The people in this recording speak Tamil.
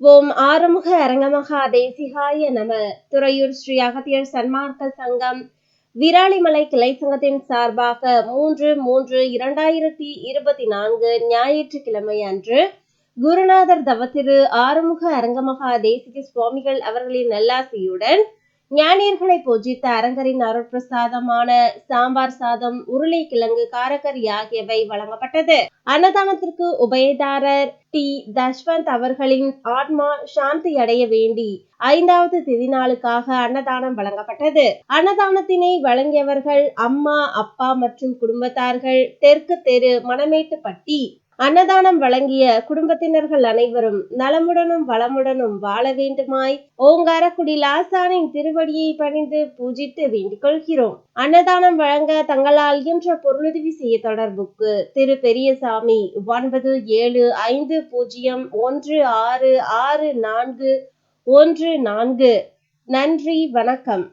ஓம் ஆறுமுக அரங்கமகா தேசிகாய நம. துறையூர் ஸ்ரீ அகத்தியர் சன்மார்க்க சங்கம். விராலிமலை கிளை சங்கத்தின் சார்பாக மூன்று மூன்று இரண்டாயிரத்தி இருபத்தி நான்கு ஞாயிற்றுக்கிழமை அன்று குருநாதர் தவத்திரு ஆறுமுக அரங்கமகா தேசிக சுவாமிகள் அவர்களின் நல்லாசியுடன் ஞானியர்களை பூஜித்த அரங்கரின் அருட்பிரசாதமான சாம்பார் சாதம் உருளைக்கிழங்கு காரக்கறி ஆகியவை வழங்கப்பட்டது. அன்னதானத்திற்கு உபயதாரர் டி. தஷ்வந்த் அவர்களின் ஆத்மா சாந்தி அடைய வேண்டி ஐந்தாவது திதி நாளுக்காக அன்னதானம் வழங்கப்பட்டது. அன்னதானத்தினை வழங்கியவர்கள் அம்மா அப்பா மற்றும் குடும்பத்தார்கள் தெற்கு தெரு மணமேட்டுப்பட்டி அன்னதானம் வழங்கிய குடும்பத்தினர்கள் அனைவரும் நலமுடனும் வளமுடனும் வாழ வேண்டுமாய் ஓங்காரக்குடி லாசானின் திருவடியை பணிந்து பூஜித்து வேண்டிக் கொள்கிறோம். அன்னதானம் வழங்க தங்களால் இயன்ற பொருளுதவி செய்ய தொடர்புக்கு திரு பெரியசாமி ஒன்பது ஏழு ஐந்து பூஜ்ஜியம் ஒன்று ஆறு ஆறு நான்கு ஒன்று நான்கு. நன்றி வணக்கம்.